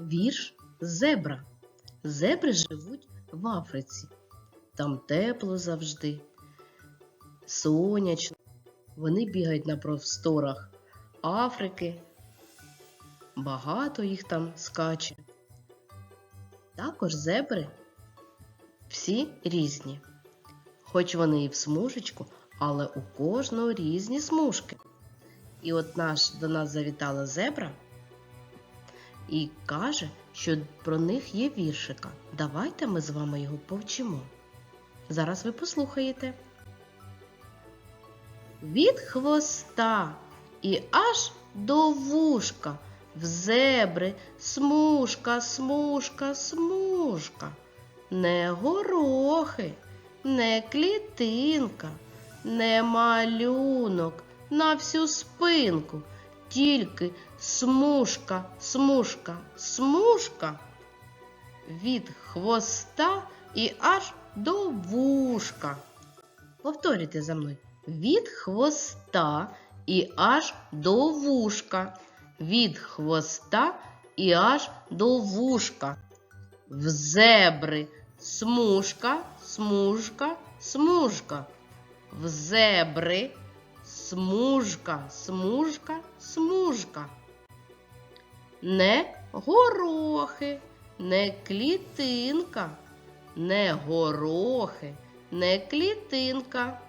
Вірш зебра. Зебри живуть в Африці. Там тепло завжди, сонячно. Вони бігають на просторах Африки. Багато їх там скаче. Також зебри всі різні. Хоч вони і в смужечку, але у кожного різні смужки. І от наш до нас завітала зебра і каже, що про них є віршика. Давайте ми з вами його повчимо. Зараз ви послухаєте. Від хвоста і аж до вушка в зебри смужка, смужка, смужка. Не горохи, не клітинка, не малюнок на всю спинку, тільки смужка, смужка, смужка від хвоста і аж до вушка. Повторюйте за мною. Від хвоста і аж до вушка. Від хвоста і аж до вушка. В зебри смужка, смужка, смужка. В зебри смужка, смужка, смужка. Не горохи, не клітинка, не горохи, не клітинка,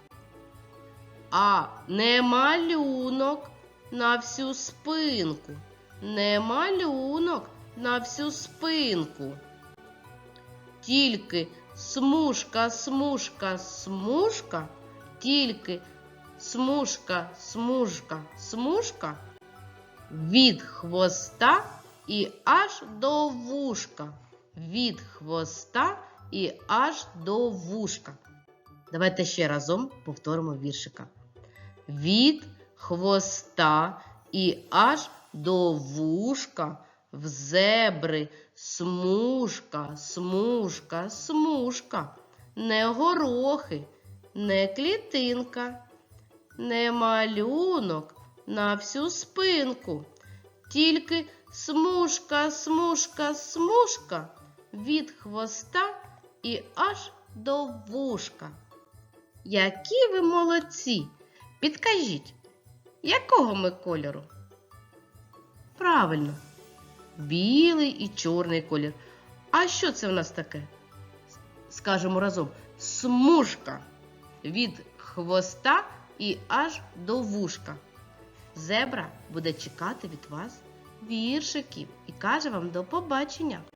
а не малюнок на всю спинку, не малюнок на всю спинку. Тільки смужка, смужка, смужка, тільки смужка, смужка, смужка від хвоста і аж до вушка. Від хвоста і аж до вушка. Давайте ще разом повторимо віршика. Від хвоста і аж до вушка в зебри смужка, смужка, смужка, не горохи, не клітинка, не малюнок на всю спинку, тільки смужка, смужка, смужка від хвоста і аж до вушка. Які ви молодці! Підкажіть, якого ми кольору? Правильно, білий і чорний колір. А що це в нас таке? Скажемо разом: смужка від хвоста і аж до вушка. Зебра буде чекати від вас віршиків і каже вам до побачення.